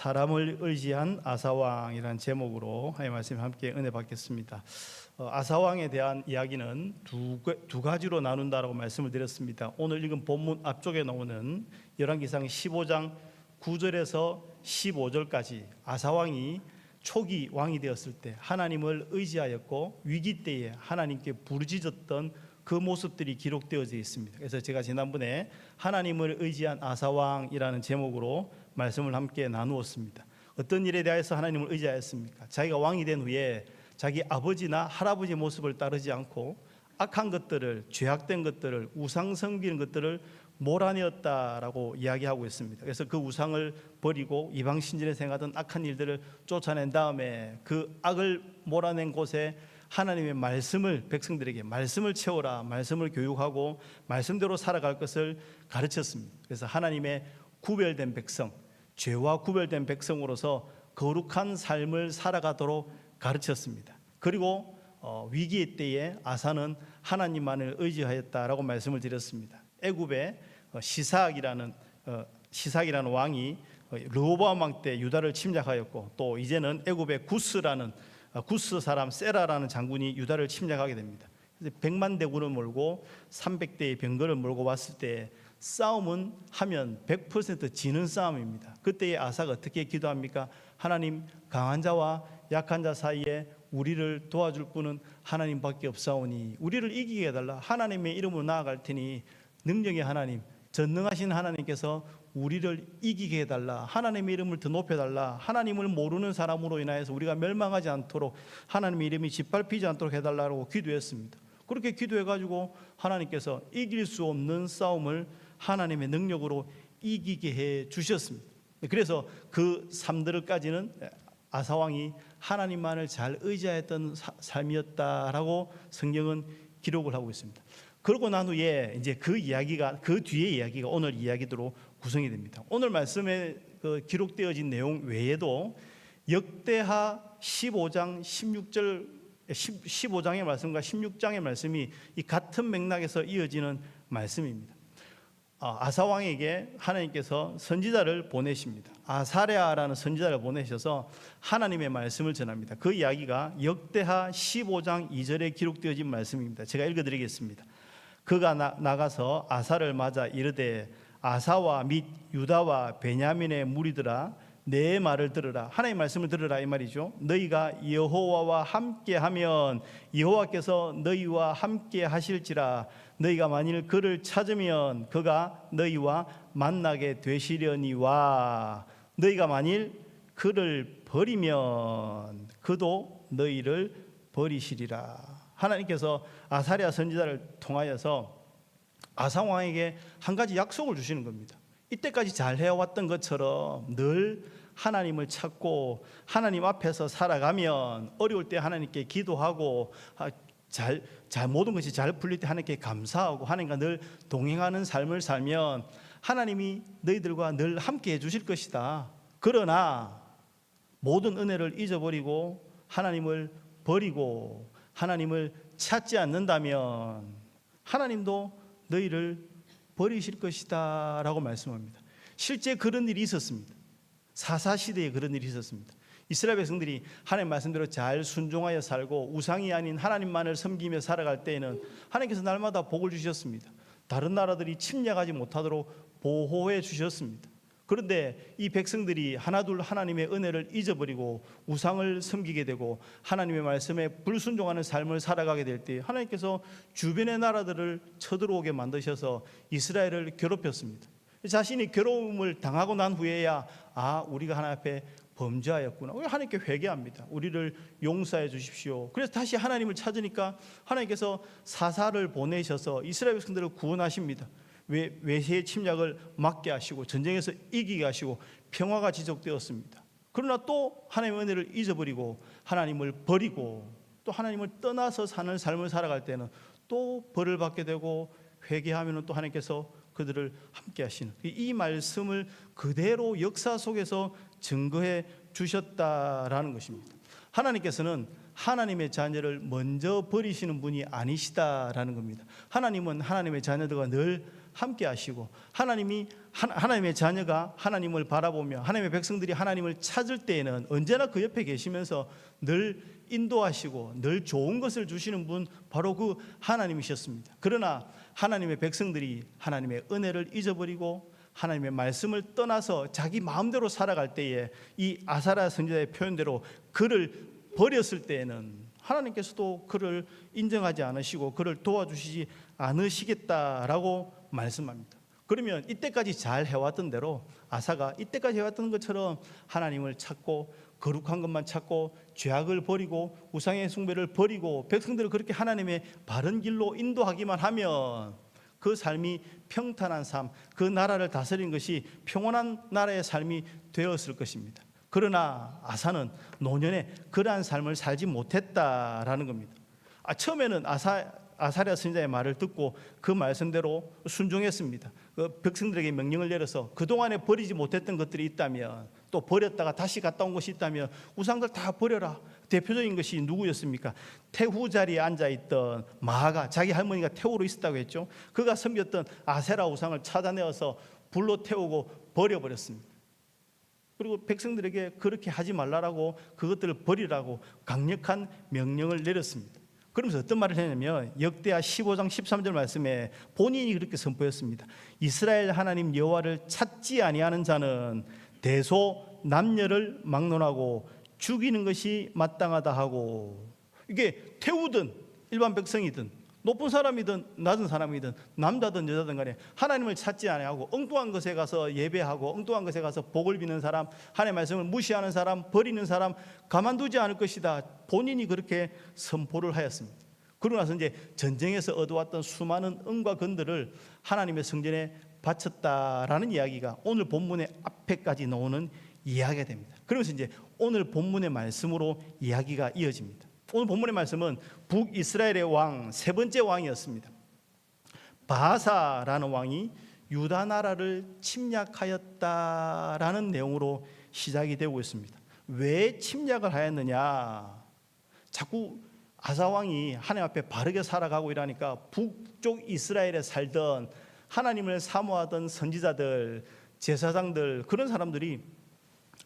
사람을 의지한 아사왕이라는 제목으로 하나님 말씀 함께 은혜 받겠습니다. 어, 아사왕에 대한 이야기는 두, 가- 두 가지로 나눈다라고 말씀을 드렸습니다. 오늘 읽은 본문 앞쪽에 나오는 열왕기상 15장 9절에서 15절까지 아사왕이 초기 왕이 되었을 때 하나님을 의지하였고 위기 때에 하나님께 부르짖었던 그 모습들이 기록되어져 있습니다. 그래서 제가 지난번에 하나님을 의지한 아사왕이라는 제목으로 말씀을 함께 나누었습니다. 어떤 일에 대해서 하나님을 의지하였습니까? 자기가 왕이 된 후에 자기 아버지나 할아버지 모습을 따르지 않고 악한 것들을 죄악된 것들을 우상 섬기는 것들을 몰아내었다라고 이야기하고 있습니다. 그래서 그 우상을 버리고 이방 신전에 생하던 악한 일들을 쫓아낸 다음에 그 악을 몰아낸 곳에 하나님의 말씀을 백성들에게 말씀을 채워라 말씀을 교육하고 말씀대로 살아갈 것을 가르쳤습니다. 그래서 하나님의 구별된 백성, 죄와 구별된 백성으로서 거룩한 삶을 살아가도록 가르쳤습니다. 그리고 어, 위기의 때에 아사는 하나님만을 의지하였다라고 말씀을 드렸습니다. 애굽의 어, 시삭이라는 어, 시삭이라는 왕이 어, 르호보암 왕 때 유다를 침략하였고 또 이제는 애굽의 구스라는 어, 구스 사람 세라라는 장군이 유다를 침략하게 됩니다. 그래서 100만 대군을 몰고 300대의 병거를 몰고 왔을 때 싸움은 하면 100% 지는 싸움입니다. 그때의 아사가 어떻게 기도합니까? 하나님 강한 자와 약한 자 사이에 우리를 도와줄 분은 하나님밖에 없사오니 우리를 이기게 해달라. 하나님의 이름으로 나아갈 테니 능력의 하나님, 전능하신 하나님께서 우리를 이기게 해달라. 하나님의 이름을 더 높여달라. 하나님을 모르는 사람으로 인하여서 우리가 멸망하지 않도록 하나님의 이름이 짓밟히지 않도록 해달라고 기도했습니다. 그렇게 기도해가지고 하나님께서 이길 수 없는 싸움을 하나님의 능력으로 이기게 해 주셨습니다. 그래서 그 삶들까지는 아사 왕이 하나님만을 잘 의지했던 사- 삶이었다라고 성경은 기록을 하고 있습니다. 그러고 난 후에 이제 그 이야기가 그 뒤의 이야기가 오늘 이야기대로 구성이 됩니다. 오늘 말씀에 그 기록되어진 내용 외에도 역대하 15장 16절 15장의 말씀과 16장의 말씀이 이 같은 맥락에서 이어지는 말씀입니다. 아, 아사 왕에게 하나님께서 선지자를 보내십니다. 아사랴라는 선지자를 보내셔서 하나님의 말씀을 전합니다. 그 이야기가 역대하 15장 2절에 기록되어진 말씀입니다. 제가 읽어드리겠습니다. 그가 나, 나가서 아사를 맞아 이르되 아사와 및 유다와 베냐민의 무리들아 내 말을 들으라 하나님의 말씀을 들으라 이 말이죠 너희가 여호와와 함께하면 여호와께서 너희와 함께 하실지라 너희가 만일 그를 찾으면 그가 너희와 만나게 되시려니와 너희가 만일 그를 버리면 그도 너희를 버리시리라 하나님께서 아사리아 선지자를 통하여서 아상 왕에게 한 가지 약속을 주시는 겁니다. 이때까지 잘 해왔던 것처럼 늘 하나님을 찾고 하나님 앞에서 살아가면 어려울 때 하나님께 기도하고 아, 잘, 잘 모든 것이 잘 풀릴 때 하나님께 감사하고 하나님과 늘 동행하는 삶을 살면 하나님이 너희들과 늘 함께 해 주실 것이다. 그러나 모든 은혜를 잊어버리고 하나님을 버리고 하나님을 찾지 않는다면 하나님도 너희를 버리실 것이다라고 말씀합니다. 실제 그런 일이 있었습니다. 사사 시대에 그런 일이 있었습니다. 이스라엘 백성들이 하나님 말씀대로 잘 순종하여 살고 우상이 아닌 하나님만을 섬기며 살아갈 때에는 하나님께서 날마다 복을 주셨습니다. 다른 나라들이 침략하지 못하도록 보호해 주셨습니다. 그런데 이 백성들이 하나둘 하나님의 은혜를 잊어버리고 우상을 섬기게 되고 하나님의 말씀에 불순종하는 삶을 살아가게 될 때 하나님께서 주변의 나라들을 쳐들어오게 만드셔서 이스라엘을 괴롭혔습니다. 자신이 괴로움을 당하고 난 후에야 아 우리가 하나님 앞에 범죄하였구나. 우리 하나님께 회개합니다. 우리를 용서해 주십시오. 그래서 다시 하나님을 찾으니까 하나님께서 사사를 보내셔서 이스라엘 백성들을 구원하십니다. 외, 외세의 침략을 막게 하시고 전쟁에서 이기게 하시고 평화가 지속되었습니다. 그러나 또 하나님의 은혜를 잊어버리고 하나님을 버리고 또 하나님을 떠나서 사는 삶을 살아갈 때는 또 벌을 받게 되고 회개하면 또 하나님께서 그들을 함께 하시는 이 말씀을 그대로 역사 속에서 증거해 주셨다라는 것입니다. 하나님께서는 하나님의 자녀를 먼저 버리시는 분이 아니시다라는 겁니다. 하나님은 하나님의 자녀들과 늘 함께 하시고 하나님이 하- 하나님의 자녀가 하나님을 바라보며 하나님의 백성들이 하나님을 찾을 때에는 언제나 그 옆에 계시면서 늘 인도하시고 늘 좋은 것을 주시는 분 바로 그 하나님이셨습니다. 그러나 하나님의 백성들이 하나님의 은혜를 잊어버리고 하나님의 말씀을 떠나서 자기 마음대로 살아갈 때에 이 아사라 선지자의 표현대로 그를 버렸을 때에는 하나님께서도 그를 인정하지 않으시고 그를 도와주시지 않으시겠다라고 말씀합니다. 그러면 이때까지 잘 해왔던 대로 아사가 이때까지 해왔던 것처럼 하나님을 찾고 거룩한 것만 찾고 죄악을 버리고 우상의 숭배를 버리고 백성들을 그렇게 하나님의 바른 길로 인도하기만 하면 그 삶이 평탄한 삶, 그 나라를 다스린 것이 평온한 나라의 삶이 되었을 것입니다. 그러나 아사는 노년에 그러한 삶을 살지 못했다라는 겁니다. 아, 처음에는 아사 아사랴 선지자의 말을 듣고 그 말씀대로 순종했습니다. 그 백성들에게 명령을 내려서 그 동안에 버리지 못했던 것들이 있다면 또 버렸다가 다시 갔다 온 것이 있다면 우상들 다 버려라. 대표적인 것이 누구였습니까? 태후 자리에 앉아 있던 마가 자기 할머니가 태후로 있었다고 했죠. 그가 섬겼던 아세라 우상을 찾아내어서 불로 태우고 버려버렸습니다. 그리고 백성들에게 그렇게 하지 말라라고 그것들을 버리라고 강력한 명령을 내렸습니다. 그러면서 어떤 말을 했냐면 역대하 15장 13절 말씀에 본인이 그렇게 선포했습니다. 이스라엘 하나님 여호와를 찾지 아니하는 자는 대소 남녀를 막론하고 죽이는 것이 마땅하다 하고 이게 태우든 일반 백성이든 높은 사람이든 낮은 사람이든 남자든 여자든 간에 하나님을 찾지 아니하고 엉뚱한 것에 가서 예배하고 엉뚱한 것에 가서 복을 비는 사람 하나님의 말씀을 무시하는 사람 버리는 사람 가만두지 않을 것이다. 본인이 그렇게 선포를 하였습니다. 그러고 나서 이제 전쟁에서 얻어왔던 수많은 은과 건들을 하나님의 성전에 바쳤다라는 이야기가 오늘 본문의 앞에까지 나오는 이야기가 됩니다 그러면서 이제 오늘 본문의 말씀으로 이야기가 이어집니다 오늘 본문의 말씀은 북이스라엘의 왕 세 번째 왕이었습니다. 바사라는 왕이 유다 나라를 침략하였다라는 내용으로 시작이 되고 있습니다. 왜 침략을 하였느냐? 자꾸 아사 왕이 하나님 앞에 바르게 살아가고 이러니까 북쪽 이스라엘에 살던 하나님을 사모하던 선지자들, 제사장들 그런 사람들이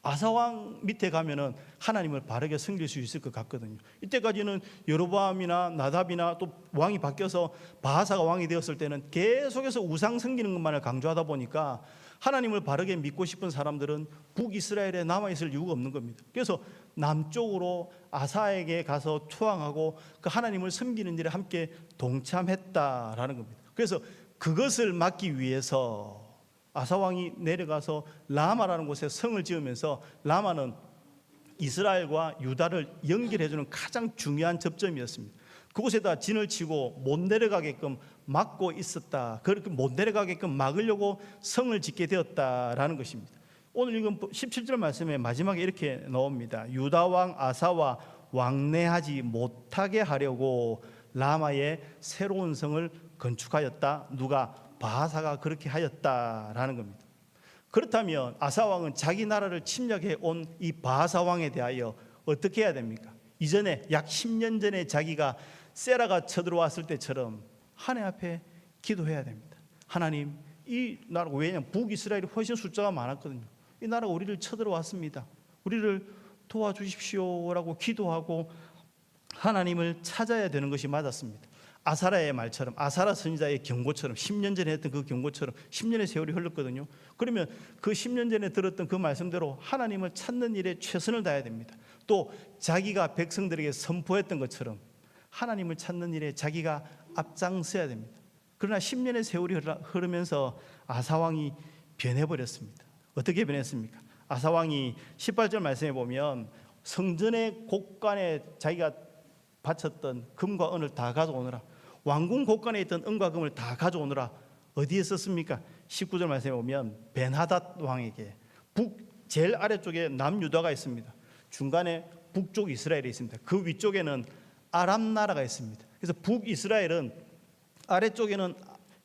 아사왕 밑에 가면은 하나님을 바르게 섬길 수 있을 것 같거든요. 이때까지는 여로보암이나 나답이나 또 왕이 바뀌어서 바하사가 왕이 되었을 때는 계속해서 우상 섬기는 것만을 강조하다 보니까 하나님을 바르게 믿고 싶은 사람들은 북이스라엘에 남아 있을 이유가 없는 겁니다. 그래서 남쪽으로 아사에게 가서 투항하고 그 하나님을 섬기는 일에 함께 동참했다라는 겁니다. 그래서 그것을 막기 위해서 아사 왕이 내려가서 라마라는 곳에 성을 지으면서 라마는 이스라엘과 유다를 연결해 주는 가장 중요한 접점이었습니다. 그곳에다 진을 치고 못 내려가게끔 막고 있었다. 그렇게 못 내려가게끔 막으려고 성을 짓게 되었다라는 것입니다. 오늘 읽은 17절 말씀에 마지막에 이렇게 나옵니다. 유다 왕 아사와 왕래하지 못하게 하려고 라마의 새로운 성을 건축하였다. 누가 바하사가 그렇게 하였다라는 겁니다. 그렇다면 아사 왕은 자기 나라를 침략해 온 이 바하사 왕에 대하여 어떻게 해야 됩니까? 이전에 약 10년 전에 자기가 세라가 쳐들어왔을 때처럼 하나님 앞에 기도해야 됩니다. 하나님, 이 나라 왜냐면 북이스라엘이 훨씬 숫자가 많았거든요. 이 나라가 우리를 쳐들어왔습니다. 우리를 도와주십시오라고 기도하고 하나님을 찾아야 되는 것이 맞았습니다. 아사라의 말처럼 아사라 선지자의 경고처럼 10년 전에 했던 그 경고처럼 10년의 세월이 흘렀거든요. 그러면 그 10년 전에 들었던 그 말씀대로 하나님을 찾는 일에 최선을 다해야 됩니다. 또 자기가 백성들에게 선포했던 것처럼 하나님을 찾는 일에 자기가 앞장서야 됩니다. 그러나 10년의 세월이 흐르면서 아사왕이 변해버렸습니다. 어떻게 변했습니까? 아사왕이 18절 말씀에 보면 성전의 곳간에 자기가 바쳤던 금과 은을 다 가져오느라 왕궁 곳간에 있던 은과 금을 다 가져오느라 어디에 썼습니까? 19절 말씀에 보면 벤하닷 왕에게 북 제일 아래쪽에 남유다가 있습니다. 중간에 북쪽 이스라엘이 있습니다. 그 위쪽에는 아람 나라가 있습니다. 그래서 북이스라엘은 아래쪽에는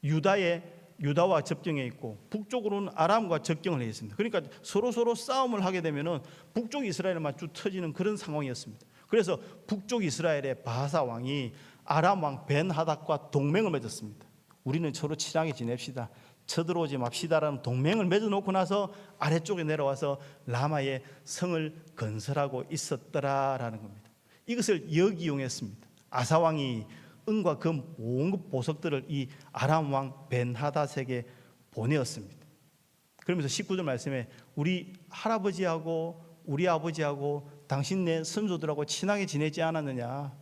유다의 유다와 접경해 있고 북쪽으로는 아람과 접경을 해 있습니다. 그러니까 서로 서로 싸움을 하게 되면은 북쪽 이스라엘만 쭉 터지는 그런 상황이었습니다. 그래서 북쪽 이스라엘의 바사 왕이 아람 왕 벤하닷과 동맹을 맺었습니다. 우리는 서로 친하게 지냅시다. 쳐들어오지 맙시다라는 동맹을 맺어놓고 나서 아래쪽에 내려와서 라마의 성을 건설하고 있었더라라는 겁니다. 이것을 역이용했습니다. 아사 왕이 은과 금 온급 보석들을 이 아람 왕 벤하닷에게 보내었습니다. 그러면서 19절 말씀에 우리 할아버지하고 우리 아버지하고 당신 내 선조들하고 친하게 지내지 않았느냐?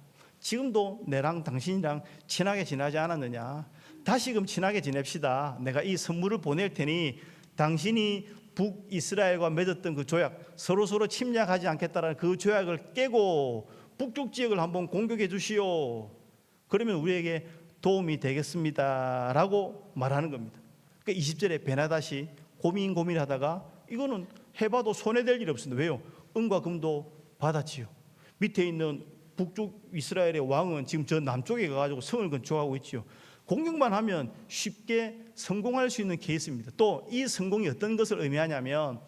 지금도 내랑 당신이랑 친하게 지내지 않았느냐? 다시금 친하게 지냅시다. 내가 이 선물을 보낼 테니 당신이 북이스라엘과 맺었던 그 조약 서로 서로 침략하지 않겠다라는 그 조약을 깨고 북쪽 지역을 한번 공격해 주시오. 그러면 우리에게 도움이 되겠습니다라고 말하는 겁니다. 그러니까 20절에 베나다시 고민 고민하다가 이거는 해봐도 손해될 일이 없습니다. 왜요? 은과 금도 받았지요. 밑에 있는 북쪽 이스라엘의 왕은 지금 저 남쪽에 가가지고 성을 건축하고 있지요. 공격만 하면 쉽게 성공할 수 있는 케이스입니다. 또 이 성공이 어떤 것을 의미하냐면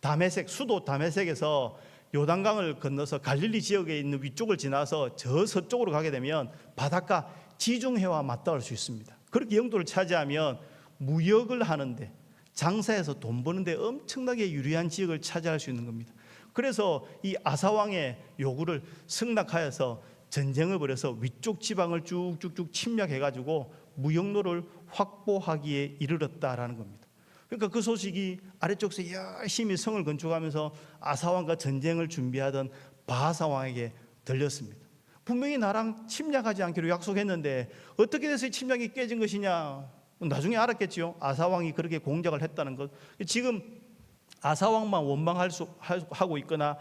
다메섹 수도 다메섹에서 요단강을 건너서 갈릴리 지역에 있는 위쪽을 지나서 저 서쪽으로 가게 되면 바닷가 지중해와 맞닿을 수 있습니다. 그렇게 영도를 차지하면 무역을 하는데 장사해서 돈 버는데 엄청나게 유리한 지역을 차지할 수 있는 겁니다. 그래서 이 아사왕의 요구를 승낙하여서 전쟁을 벌여서 위쪽 지방을 쭉쭉쭉 침략해가지고 무역로를 확보하기에 이르렀다라는 겁니다. 그러니까 그 소식이 아래쪽에서 열심히 성을 건축하면서 아사왕과 전쟁을 준비하던 바하사왕에게 들렸습니다. 분명히 나랑 침략하지 않기로 약속했는데 어떻게 돼서 이 침략이 깨진 것이냐? 나중에 알았겠지요. 아사왕이 그렇게 공작을 했다는 것. 지금 아사 왕만 원망할 수 하고 있거나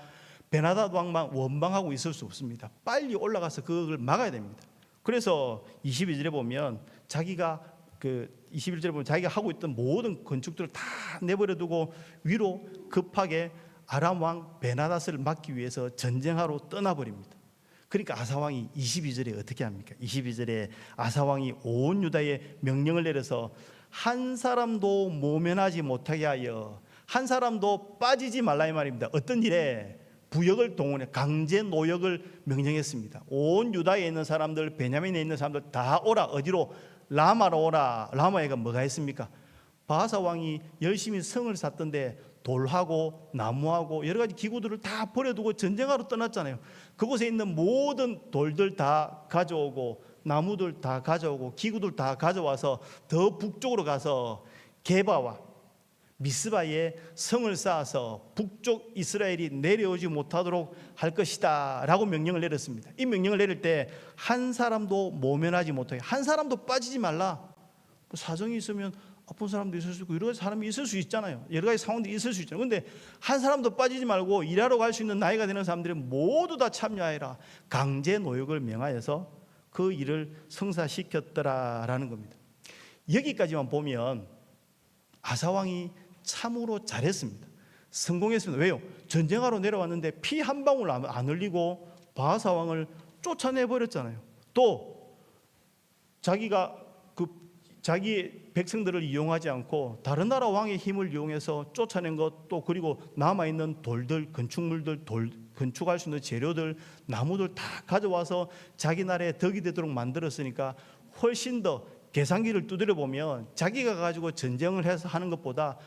베나닷 왕만 원망하고 있을 수 없습니다. 빨리 올라가서 그걸 막아야 됩니다. 그래서 22절에 보면 자기가 그 21절에 보면 자기가 하고 있던 모든 건축들을 다 내버려 두고 위로 급하게 아람 왕 베나닷을 막기 위해서 전쟁하러 떠나버립니다. 그러니까 아사 왕이 22절에 어떻게 합니까? 22절에 아사 왕이 온 유다에 명령을 내려서 한 사람도 모면하지 못하게 하여 한 사람도 빠지지 말라 이 말입니다. 어떤 일에 부역을 동원해 강제 노역을 명령했습니다. 온 유다에 있는 사람들, 베냐민에 있는 사람들 다 오라 어디로 라마로 오라. 라마에가 뭐가 있습니까? 바하사 왕이 열심히 성을 쌓던데 돌하고 나무하고 여러 가지 기구들을 다 버려두고 전쟁하러 떠났잖아요. 그곳에 있는 모든 돌들 다 가져오고 나무들 다 가져오고 기구들 다 가져와서 더 북쪽으로 가서 게바와 미스바에 성을 쌓아서 북쪽 이스라엘이 내려오지 못하도록 할 것이다 라고 명령을 내렸습니다. 이 명령을 내릴 때 한 사람도 모면하지 못하게 한 사람도 빠지지 말라. 뭐 사정이 있으면 아픈 사람도 있을 수 있고 여러 가지 사람이 있을 수 있잖아요. 여러 가지 상황도 있을 수 있잖아요. 근데 한 사람도 빠지지 말고 일하러 갈 수 있는 나이가 되는 사람들이 모두 다 참여하여라. 강제 노역을 명하여서 그 일을 성사시켰더라라는 겁니다. 여기까지만 보면 아사왕이 참으로 잘했습니다. 성공했습니다. 왜요? 전쟁하러 내려왔는데 피 한 방울 안 흘리고 바하사 왕을 쫓아내 버렸잖아요. 또 자기가 그 자기 백성들을 이용하지 않고 다른 나라 왕의 힘을 이용해서 쫓아낸 것 또 그리고 남아 있는 돌들 건축물들 돌 건축할 수 있는 재료들 나무들 다 가져와서 자기 나라에 덕이 되도록 만들었으니까 훨씬 더 계산기를 두드려 보면 자기가 가지고 전쟁을 해서 하는 것보다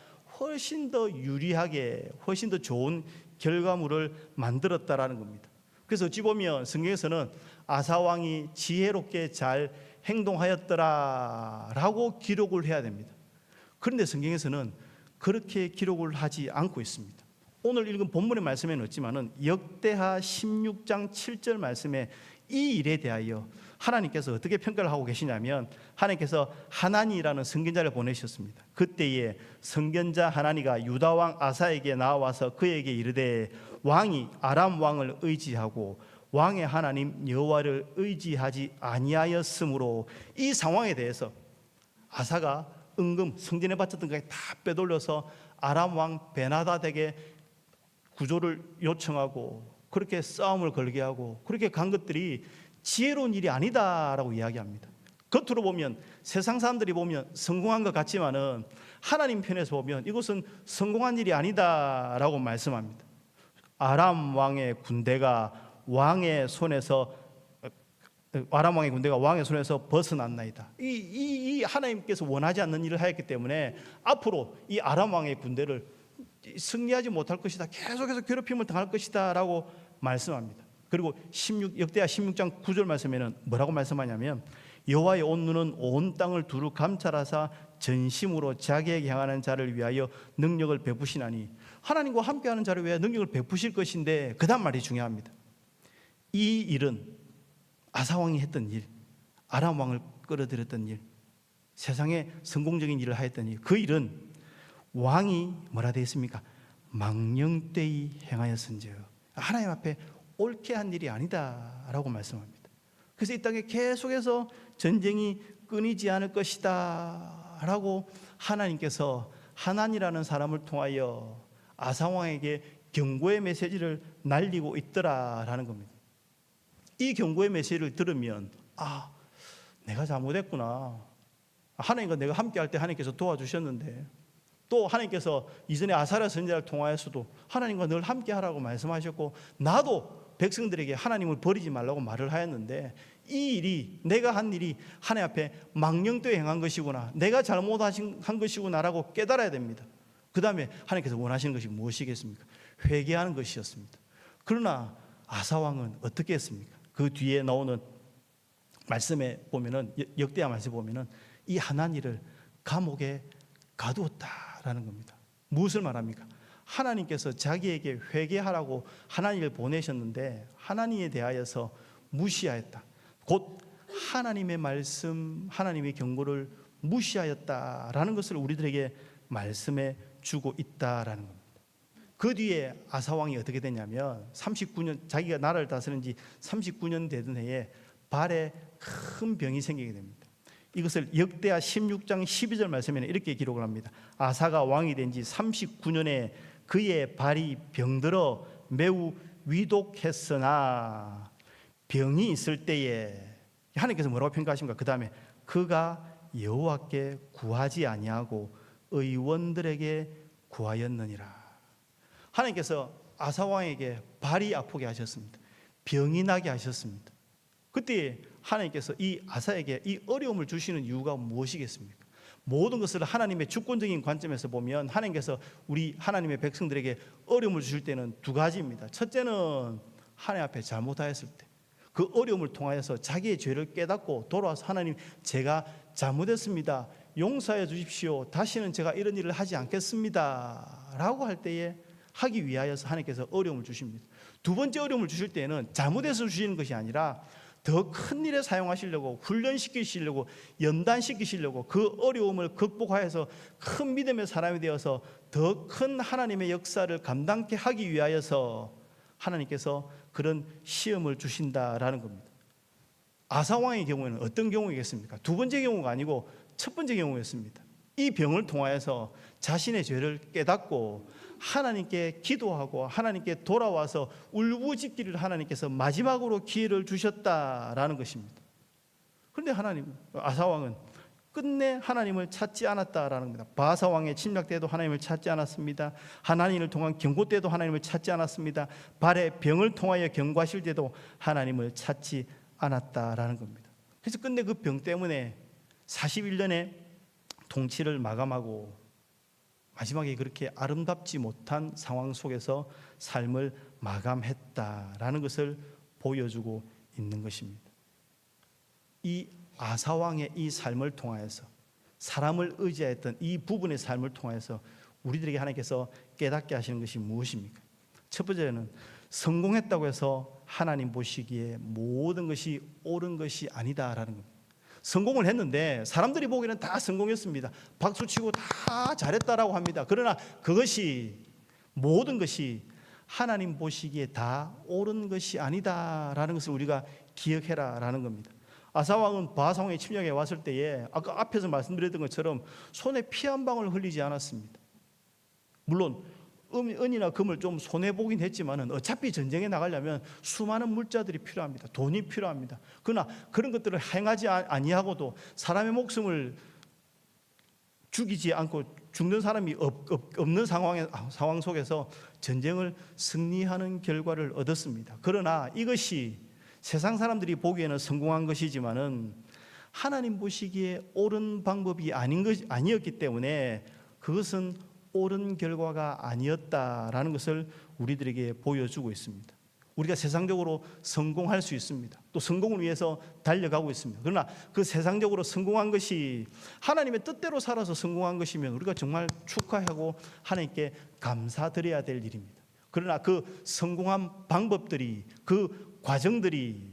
훨씬 더 유리하게 훨씬 더 좋은 결과물을 만들었다라는 겁니다. 그래서 어찌 보면 성경에서는 아사 왕이 지혜롭게 잘 행동하였더라라고 기록을 해야 됩니다. 그런데 성경에서는 그렇게 기록을 하지 않고 있습니다. 오늘 읽은 본문의 말씀에는 없지만은 역대하 16장 7절 말씀에 이 일에 대하여 하나님께서 어떻게 평가를 하고 계시냐면 하나님께서 하나니라는 선견자를 보내셨습니다. 그때에 선견자 하나니가 유다 왕 아사에게 나와서 그에게 이르되 왕이 아람 왕을 의지하고 왕의 하나님 여호와를 의지하지 아니하였으므로 이 상황에 대해서 아사가 은금 성전에 바쳤던 것다 빼돌려서 아람 왕 베나다에게 구조를 요청하고 그렇게 싸움을 걸게 하고 그렇게 간 것들이 지혜로운 일이 아니다라고 이야기합니다. 겉으로 보면 세상 사람들이 보면 성공한 것 같지만은 하나님 편에서 보면 이것은 성공한 일이 아니다라고 말씀합니다. 아람 왕의 군대가 왕의 손에서 아람 왕의 군대가 왕의 손에서 벗어났나이다. 이, 이, 이 하나님께서 원하지 않는 일을 하였기 때문에 앞으로 이 아람 왕의 군대를 승리하지 못할 것이다. 계속해서 괴롭힘을 당할 것이다라고 말씀합니다. 그리고 16 역대하 16장 9절 말씀에는 뭐라고 말씀하냐면 여호와의 온 눈은 온 땅을 두루 감찰하사 전심으로 자기에게 향하는 자를 위하여 능력을 베푸시나니 하나님과 함께하는 자를 위하여 능력을 베푸실 것인데 그다음 말이 중요합니다. 이 일은 아사 왕이 했던 일, 아람 왕을 끌어들였던 일, 세상에 성공적인 일을 하였던 일, 그 일은 왕이 뭐라 되어 있습니까? 망령되이 행하였은즉 하나님 앞에 옳게 한 일이 아니다라고 말씀합니다. 그래서 이 땅에 계속해서 전쟁이 끊이지 않을 것이다 라고 하나님께서 하나니라는 사람을 통하여 아사 왕에게 경고의 메시지를 날리고 있더라라는 겁니다. 이 경고의 메시지를 들으면 아 내가 잘못했구나 하나님과 내가 함께 할 때 하나님께서 도와주셨는데 또 하나님께서 이전에 아사랴 선지자를 통하여서도 하나님과 늘 함께 하라고 말씀하셨고 나도 백성들에게 하나님을 버리지 말라고 말을 하였는데 이 일이 내가 한 일이 하나님 앞에 망령되이 행한 것이구나 내가 잘못한 것이구나라고 깨달아야 됩니다 그 다음에 하나님께서 원하시는 것이 무엇이겠습니까 회개하는 것이었습니다 그러나 아사왕은 어떻게 했습니까 그 뒤에 나오는 말씀에 보면은 역- 역대하 말씀 보면은 이 하나니를 감옥에 가두었다라는 겁니다. 무엇을 말합니까? 하나님께서 자기에게 회개하라고 하나님을 보내셨는데 하나님에 대하여서 무시하였다. 곧 하나님의 말씀, 하나님의 경고를 무시하였다라는 것을 우리들에게 말씀해 주고 있다라는 겁니다. 그 뒤에 아사 왕이 어떻게 됐냐면 39년 자기가 나라를 다스린 지 39년 되던 해에 발에 큰 병이 생기게 됩니다. 이것을 역대하 16장 12절 말씀에는 이렇게 기록을 합니다. 아사가 왕이 된 지 39년에 그의 발이 병들어 매우 위독했으나 병이 있을 때에 하나님께서 뭐라고 평가하십니까? 그 다음에 그가 여호와께 구하지 아니하고 의원들에게 구하였느니라. 하나님께서 아사 왕에게 발이 아프게 하셨습니다. 병이 나게 하셨습니다. 그때 하나님께서 이 아사에게 이 어려움을 주시는 이유가 무엇이겠습니까? 모든 것을 하나님의 주권적인 관점에서 보면 하나님께서 우리 하나님의 백성들에게 어려움을 주실 때는 두 가지입니다. 첫째는 하나님 앞에 잘못하였을 때. 그 어려움을 통하여서 자기의 죄를 깨닫고 돌아와서 하나님 제가 잘못했습니다. 용서해 주십시오. 다시는 제가 이런 일을 하지 않겠습니다. 라고 할 때에 하기 위하여서 하나님께서 어려움을 주십니다. 두 번째 어려움을 주실 때는 잘못해서 주시는 것이 아니라 더 큰 일에 사용하시려고 훈련시키시려고 연단시키시려고 그 어려움을 극복하여서 큰 믿음의 사람이 되어서 더 큰 하나님의 역사를 감당케 하기 위하여서 하나님께서 그런 시험을 주신다라는 겁니다. 아사 왕의 경우에는 어떤 경우이겠습니까? 두 번째 경우가 아니고 첫 번째 경우였습니다. 이 병을 통하여서 자신의 죄를 깨닫고 하나님께 기도하고 하나님께 돌아와서 울부짖기를 하나님께서 마지막으로 기회를 주셨다라는 것입니다. 그런데 하나님 아사 왕은 끝내 하나님을 찾지 않았다라는 겁니다. 바사 왕의 침략 때도 하나님을 찾지 않았습니다. 하나님을 통한 경고 때도 하나님을 찾지 않았습니다. 발의 병을 통하여 경고하실 때도 하나님을 찾지 않았다라는 겁니다. 그래서 끝내 그 병 때문에 41년의 통치를 마감하고 마지막에 그렇게 아름답지 못한 상황 속에서 삶을 마감했다라는 것을 보여주고 있는 것입니다. 이 아사왕의 이 삶을 통하여서 사람을 의지했던 이 부분의 삶을 통하여서 우리들에게 하나님께서 깨닫게 하시는 것이 무엇입니까? 첫 번째는 성공했다고 해서 하나님 보시기에 모든 것이 옳은 것이 아니다라는 겁니다. 성공을 했는데 사람들이 보기에는 다 성공했습니다. 박수 치고 다 잘했다라고 합니다. 그러나 그것이 모든 것이 하나님 보시기에 다 옳은 것이 아니다라는 것을 우리가 기억해라라는 겁니다. 아사왕은 바사왕의 침략에 왔을 때에 아까 앞에서 말씀드렸던 것처럼 손에 피 한 방울 흘리지 않았습니다. 물론 은- 은이나 금을 좀 손해 보긴 했지만은 어차피 전쟁에 나가려면 수많은 물자들이 필요합니다. 돈이 필요합니다. 그러나 그런 것들을 행하지 아- 아니하고도 사람의 목숨을 죽이지 않고 죽는 사람이 없, 없, 없는 상황에, 상황 속에서 전쟁을 승리하는 결과를 얻었습니다. 그러나 이것이 세상 사람들이 보기에는 성공한 것이지만은 하나님 보시기에 옳은 방법이 아닌 것 아니었기 때문에 그것은 옳은 결과가 아니었다라는 것을 우리들에게 보여주고 있습니다. 우리가 세상적으로 성공할 수 있습니다. 또 성공을 위해서 달려가고 있습니다. 그러나 그 세상적으로 성공한 것이 하나님의 뜻대로 살아서 성공한 것이면 우리가 정말 축하하고 하나님께 감사드려야 될 일입니다. 그러나 그 성공한 방법들이 그 과정들이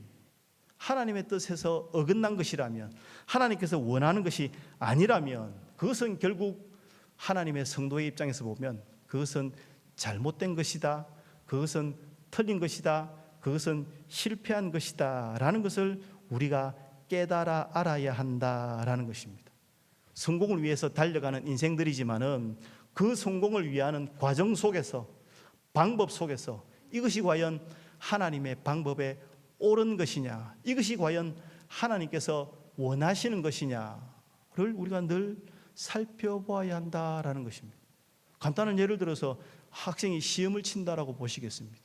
하나님의 뜻에서 어긋난 것이라면 하나님께서 원하는 것이 아니라면 그것은 결국 하나님의 성도의 입장에서 보면 그것은 잘못된 것이다. 그것은 틀린 것이다. 그것은 실패한 것이다 라는 것을 우리가 깨달아 알아야 한다라는 것입니다. 성공을 위해서 달려가는 인생들이지만은 그 성공을 위하는 과정 속에서 방법 속에서 이것이 과연 하나님의 방법에 옳은 것이냐, 이것이 과연 하나님께서 원하시는 것이냐를 우리가 늘 살펴보아야 한다라는 것입니다. 간단한 예를 들어서 학생이 시험을 친다라고 보시겠습니다.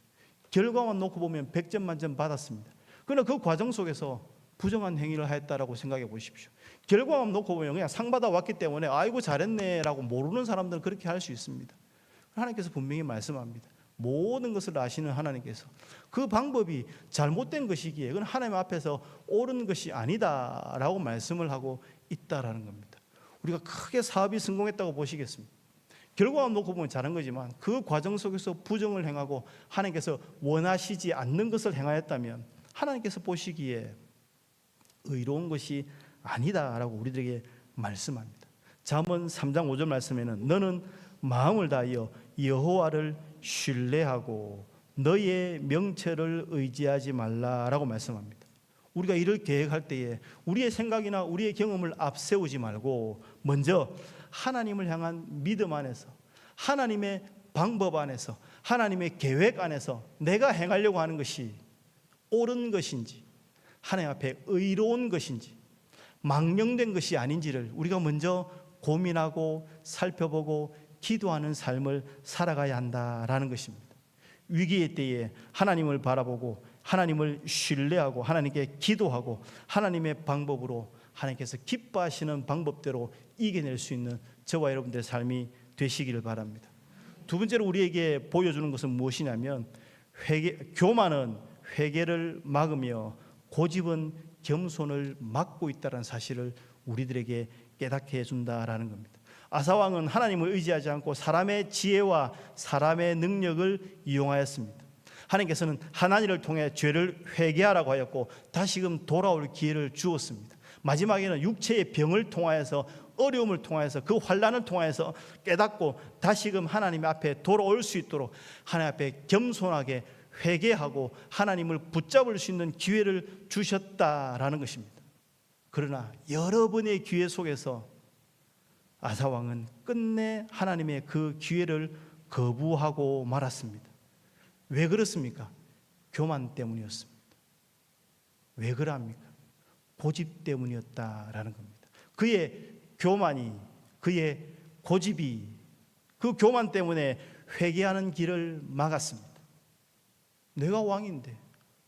결과만 놓고 보면 100점 만점 받았습니다. 그러나 그 과정 속에서 부정한 행위를 하였다라고 생각해 보십시오. 결과만 놓고 보면 그냥 상 받아 왔기 때문에 아이고 잘했네라고 모르는 사람들은 그렇게 할 수 있습니다. 하나님께서 분명히 말씀합니다. 모든 것을 아시는 하나님께서 그 방법이 잘못된 것이기에 그건 하나님 앞에서 옳은 것이 아니다라고 말씀을 하고 있다라는 겁니다. 우리가 크게 사업이 성공했다고 보시겠습니다. 결과만 놓고 보면 잘한 거지만 그 과정 속에서 부정을 행하고 하나님께서 원하시지 않는 것을 행하였다면 하나님께서 보시기에 의로운 것이 아니다라고 우리들에게 말씀합니다. 잠언 3장 5절 말씀에는 너는 마음을 다하여 여호와를 신뢰하고 너의 명체를 의지하지 말라라고 말씀합니다. 우리가 일을 계획할 때에 우리의 생각이나 우리의 경험을 앞세우지 말고 먼저 하나님을 향한 믿음 안에서 하나님의 방법 안에서 하나님의 계획 안에서 내가 행하려고 하는 것이 옳은 것인지 하나님 앞에 의로운 것인지 망령된 것이 아닌지를 우리가 먼저 고민하고 살펴보고 기도하는 삶을 살아가야 한다라는 것입니다. 위기의 때에 하나님을 바라보고 하나님을 신뢰하고 하나님께 기도하고 하나님의 방법으로 하나님께서 기뻐하시는 방법대로 이겨낼 수 있는 저와 여러분들의 삶이 되시기를 바랍니다. 두 번째로 우리에게 보여주는 것은 무엇이냐면 회개, 교만은 회개를 막으며 고집은 겸손을 막고 있다는 사실을 우리들에게 깨닫게 해준다라는 겁니다. 아사왕은 하나님을 의지하지 않고 사람의 지혜와 사람의 능력을 이용하였습니다. 하나님께서는 하나님을 통해 죄를 회개하라고 하였고 다시금 돌아올 기회를 주었습니다. 마지막에는 육체의 병을 통하여서 어려움을 통하여서 그 환란을 통하여서 깨닫고 다시금 하나님 앞에 돌아올 수 있도록 하나님 앞에 겸손하게 회개하고 하나님을 붙잡을 수 있는 기회를 주셨다라는 것입니다. 그러나 여러분의 기회 속에서 아사 왕은 끝내 하나님의 그 기회를 거부하고 말았습니다. 왜 그렇습니까? 교만 때문이었습니다. 왜 그럽니까? 고집 때문이었다라는 겁니다. 그의 교만이 그의 고집이 그 교만 때문에 회개하는 길을 막았습니다. 내가 왕인데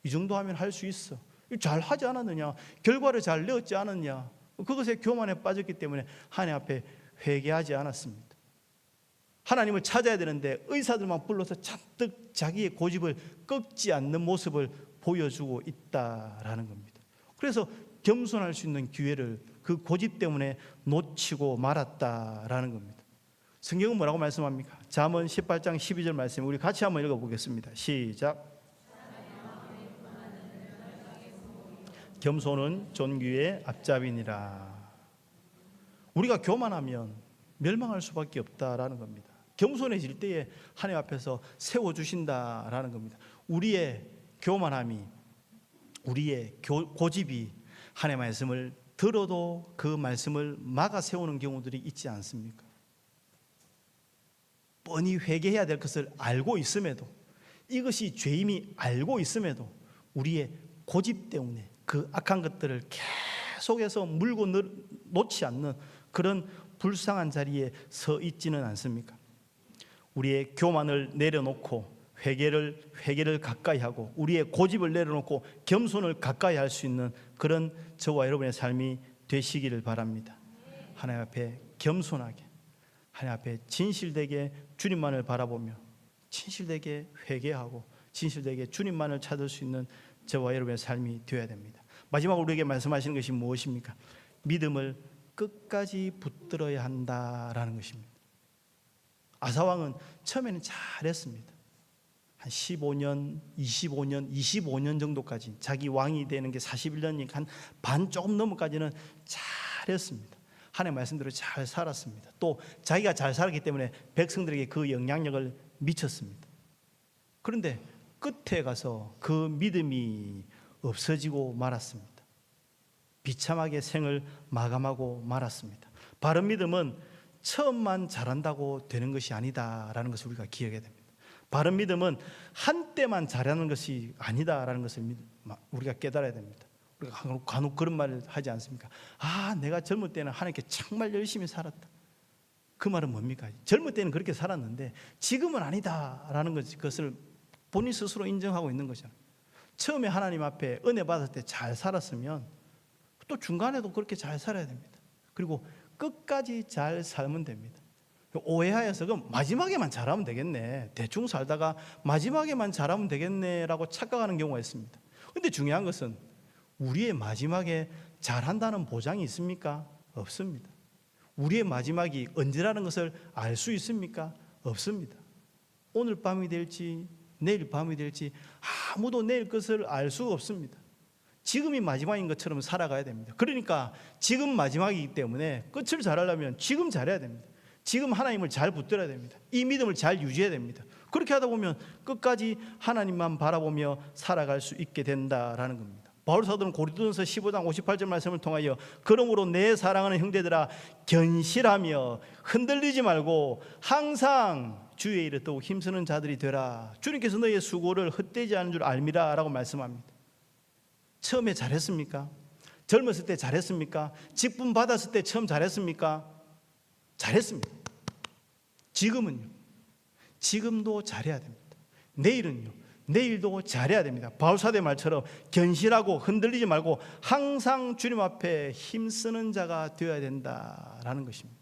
이 정도 하면 할 수 있어. 잘 하지 않았느냐? 결과를 잘 내었지 않았냐? 그것에 교만에 빠졌기 때문에 하나님 앞에 회개하지 않았습니다. 하나님을 찾아야 되는데 의사들만 불러서 잔뜩 자기의 고집을 꺾지 않는 모습을 보여주고 있다라는 겁니다. 그래서 겸손할 수 있는 기회를 그 고집 때문에 놓치고 말았다라는 겁니다. 성경은 뭐라고 말씀합니까? 잠언 18장 12절 말씀 우리 같이 한번 읽어 보겠습니다. 시작. 겸손은 존귀의 앞잡이니라. 우리가 교만하면 멸망할 수밖에 없다라는 겁니다. 겸손해질 때에 하나님 앞에서 세워 주신다라는 겁니다. 우리의 교만함이 우리의 고집이 하나님의 말씀을 들어도 그 말씀을 막아 세우는 경우들이 있지 않습니까? 뻔히 회개해야 될 것을 알고 있음에도 이것이 죄임이 알고 있음에도 우리의 고집 때문에 그 악한 것들을 계속해서 물고 놓지 않는 그런 불쌍한 자리에 서 있지는 않습니까? 우리의 교만을 내려놓고 회개를 회개를 가까이 하고 우리의 고집을 내려놓고 겸손을 가까이 할 수 있는 그런 저와 여러분의 삶이 되시기를 바랍니다. 하나님 앞에 겸손하게 하나님 앞에 진실되게 주님만을 바라보며 진실되게 회개하고 진실되게 주님만을 찾을 수 있는 저와 여러분의 삶이 되어야 됩니다. 마지막으로 우리에게 말씀하시는 것이 무엇입니까? 믿음을 끝까지 붙들어야 한다라는 것입니다. 아사왕은 처음에는 잘했습니다. 한 15년, 25년, 25년 정도까지 자기 왕이 되는 게 41년이니까 한 반 조금 넘어까지는 잘했습니다. 하나님 말씀대로 잘 살았습니다. 또 자기가 잘 살았기 때문에 백성들에게 그 영향력을 미쳤습니다. 그런데 끝에 가서 그 믿음이 없어지고 말았습니다. 비참하게 생을 마감하고 말았습니다. 바른 믿음은 처음만 잘한다고 되는 것이 아니다라는 것을 우리가 기억해야 됩니다. 바른 믿음은 한때만 잘하는 것이 아니다라는 것을 우리가 깨달아야 됩니다. 우리가 간혹, 그런 말을 하지 않습니까? 아, 내가 젊을 때는 하나님께 정말 열심히 살았다. 그 말은 뭡니까? 젊을 때는 그렇게 살았는데 지금은 아니다라는 것- 것을 본인 스스로 인정하고 있는 거잖아요. 처음에 하나님 앞에 은혜 받을 때 잘 살았으면 또 중간에도 그렇게 잘 살아야 됩니다. 그리고 끝까지 잘 살면 됩니다. 오해하여서 그럼 마지막에만 잘하면 되겠네. 대충 살다가 마지막에만 잘하면 되겠네라고 착각하는 경우가 있습니다. 근데 중요한 것은 우리의 마지막에 잘한다는 보장이 있습니까? 없습니다. 우리의 마지막이 언제라는 것을 알 수 있습니까? 없습니다. 오늘 밤이 될지 내일 밤이 될지 아무도 내일 것을 알 수 없습니다. 지금이 마지막인 것처럼 살아가야 됩니다. 그러니까 지금 마지막이기 때문에 끝을 잘하려면 지금 잘해야 됩니다. 지금 하나님을 잘 붙들어야 됩니다. 이 믿음을 잘 유지해야 됩니다. 그렇게 하다 보면 끝까지 하나님만 바라보며 살아갈 수 있게 된다라는 겁니다. 바울 사도는 고린도전서 15장 58절 말씀을 통하여 그러므로 내 사랑하는 형제들아 견실하며 흔들리지 말고 항상 주의 일에 더욱 힘쓰는 자들이 되라. 주님께서 너희의 수고를 헛되지 않은 줄 알미라라고 말씀합니다. 처음에 잘했습니까? 젊었을 때 잘했습니까? 직분 받았을 때 처음 잘했습니까? 잘했습니다. 지금은요. 지금도 잘해야 됩니다. 내일은요. 내일도 잘해야 됩니다. 바울사대 말처럼 견실하고 흔들리지 말고 항상 주님 앞에 힘쓰는 자가 되어야 된다라는 것입니다.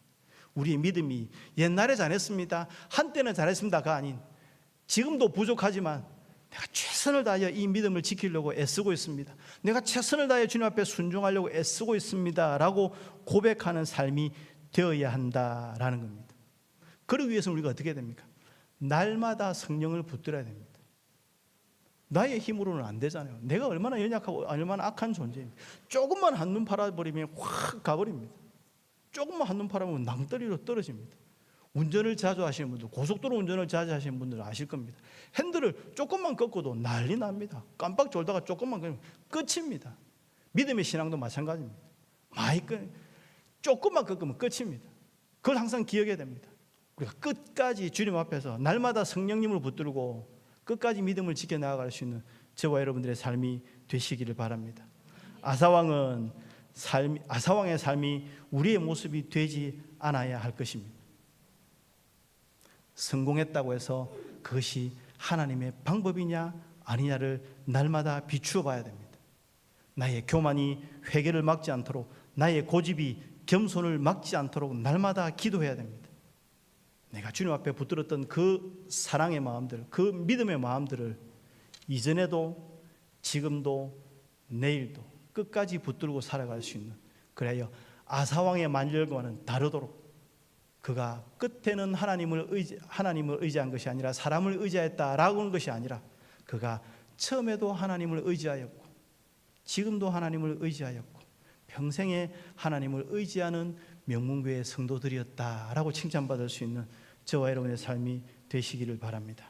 우리의 믿음이 옛날에 잘했습니다. 한때는 잘했습니다가 아닌 지금도 부족하지만 내가 최선을 다하여 이 믿음을 지키려고 애쓰고 있습니다. 내가 최선을 다하여 주님 앞에 순종하려고 애쓰고 있습니다라고 고백하는 삶이 되어야 한다라는 겁니다. 그러기 위해서 우리가 어떻게 됩니까? 날마다 성령을 붙들어야 됩니다. 나의 힘으로는 안 되잖아요. 내가 얼마나 연약하고 얼마나 악한 존재입니까? 조금만 한눈 팔아버리면 확 가버립니다. 조금만 한눈 팔아보면 낭떠리로 떨어집니다. 운전을 자주 하시는 분들, 고속도로 운전을 자주 하시는 분들 아실 겁니다. 핸들을 조금만 꺾어도 난리 납니다. 깜빡 졸다가 조금만 꺾으면 끝입니다. 믿음의 신앙도 마찬가지입니다. 많이 끄, 조금만 꺾으면 끝입니다. 그걸 항상 기억해야 됩니다. 우리가 끝까지 주님 앞에서 날마다 성령님을 붙들고 끝까지 믿음을 지켜 나아갈 수 있는 저와 여러분들의 삶이 되시기를 바랍니다. 아사왕은 삶 아사왕의 삶이 우리의 모습이 되지 않아야 할 것입니다. 성공했다고 해서 그것이 하나님의 방법이냐 아니냐를 날마다 비추어 봐야 됩니다. 나의 교만이 회개를 막지 않도록 나의 고집이 겸손을 막지 않도록 날마다 기도해야 됩니다. 내가 주님 앞에 붙들었던 그 사랑의 마음들, 그 믿음의 마음들을 이전에도 지금도 내일도 끝까지 붙들고 살아갈 수 있는 그래야 아사왕의 만열과는 다르도록 그가 끝에는 하나님을 의지, 하나님을 의지한 것이 아니라 사람을 의지했다라고 하는 것이 아니라 그가 처음에도 하나님을 의지하였고 지금도 하나님을 의지하였고 평생에 하나님을 의지하는 명문교회 성도들이었다라고 칭찬받을 수 있는 저와 여러분의 삶이 되시기를 바랍니다.